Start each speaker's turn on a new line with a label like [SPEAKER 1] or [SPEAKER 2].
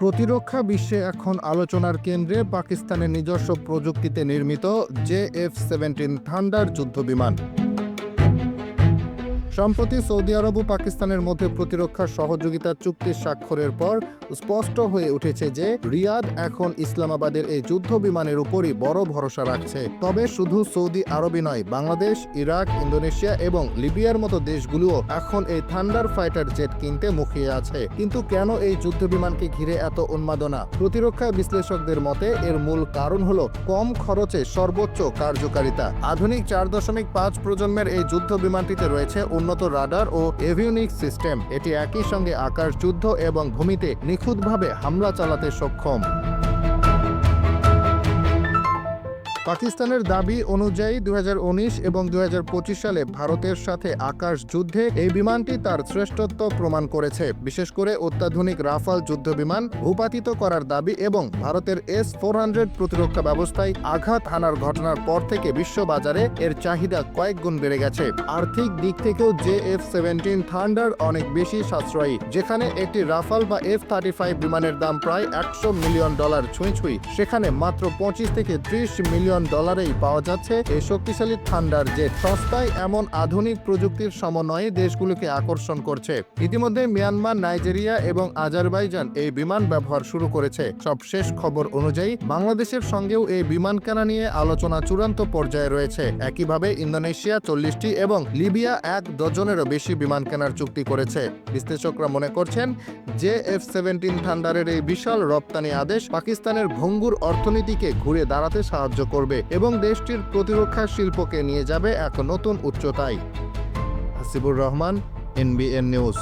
[SPEAKER 1] প্রতিরক্ষা বিশ্বে এখন আলোচনার কেন্দ্রে পাকিস্তানের নিজস্ব প্রযুক্তিতে নির্মিত জে এফ সেভেন্টিন থান্ডার যুদ্ধবিমান। সম্প্রতি সৌদি আরব ও পাকিস্তানের মধ্যে প্রতিরক্ষা সহযোগিতা চুক্তি স্বাক্ষরের পর স্পষ্ট হয়ে উঠেছে যে রিয়াদ এখন ইসলামাবাদের এই যুদ্ধ বিমানের উপরই বড় ভরসা রাখছে। তবে শুধু সৌদি আরবই নয়, বাংলাদেশ, ইরাক, ইন্দোনেশিয়া এবং লিবিয়ার মতো দেশগুলোও এখন এই থান্ডার ফাইটার জেট কিনতে মুখিয়ে আছে। কিন্তু কেন এই যুদ্ধ বিমানকে ঘিরে এত উন্মাদনা? প্রতিরক্ষা বিশ্লেষকদের মতে এর মূল কারণ হলো কম খরচে সর্বোচ্চ কার্যকারিতা। আধুনিক চার দশমিক পাঁচ প্রজন্মের এই যুদ্ধ বিমানটিতে রয়েছে রাডার ও এভিউনিক সিস্টেম। এটি একই সঙ্গে আকাশ যুদ্ধ এবং ভূমিতে নিখুঁতভাবে হামলা চালাতে সক্ষম। পাকিস্তানের দাবি অনুযায়ী দু হাজার উনিশ এবং দু হাজার পঁচিশ সালে ভারতের সাথে আকাশ যুদ্ধে এই বিমানটি তার শ্রেষ্ঠত্ব প্রমাণ করেছে। বিশেষ করে অত্যাধুনিক রাফাল যুদ্ধ বিমান ভূপাতিত করার দাবি এবং ভারতের এস ফোর হান্ড্রেড প্রতিরক্ষা ব্যবস্থায় আঘাত হানার ঘটনার পর থেকে বিশ্ববাজারে এর চাহিদা কয়েক গুণ বেড়ে গেছে। আর্থিক দিক থেকেও জে এফ সেভেন্টিন থান্ডার অনেক বেশি সাশ্রয়ী, যেখানে একটি রাফাল বা এফ থার্টি ফাইভ বিমানের দাম প্রায় একশো মিলিয়ন ডলার ছুঁই ছুঁই, সেখানে মাত্র পঁচিশ থেকে ত্রিশ মিলিয়ন ডলারেই পাওয়া যাচ্ছে এই শক্তিশালী থান্ডার জেট। সস্তায় এমন আধুনিক প্রযুক্তির সমন্বয়ে দেশগুলোকে আকর্ষণ করছে। ইতিমধ্যে মিয়ানমার, নাইজেরিয়া এবং আজারবাইজান এই বিমান ব্যবহার শুরু করেছে। সবশেষ খবর অনুযায়ী, বাংলাদেশের সঙ্গেও এই বিমান কেনা নিয়ে আলোচনা চূড়ান্ত পর্যায়ে রয়েছে। একইভাবে ইন্দোনেশিয়া চল্লিশটি এবং লিবিয়া এক ডজনেরও বেশি বিমান কেনার চুক্তি করেছে। বিশ্লেষকরা মনে করছেন যে এফ সেভেন্টিন থান্ডারের এই বিশাল রপ্তানি আদেশ পাকিস্তানের ভঙ্গুর অর্থনীতিকে ঘুরে দাঁড়াতে সাহায্য করবে এবং দেশটির প্রতিরক্ষা শিল্পকে নিয়ে যাবে এক নতুন উচ্চতায়। Hasibur Rahman NBN news.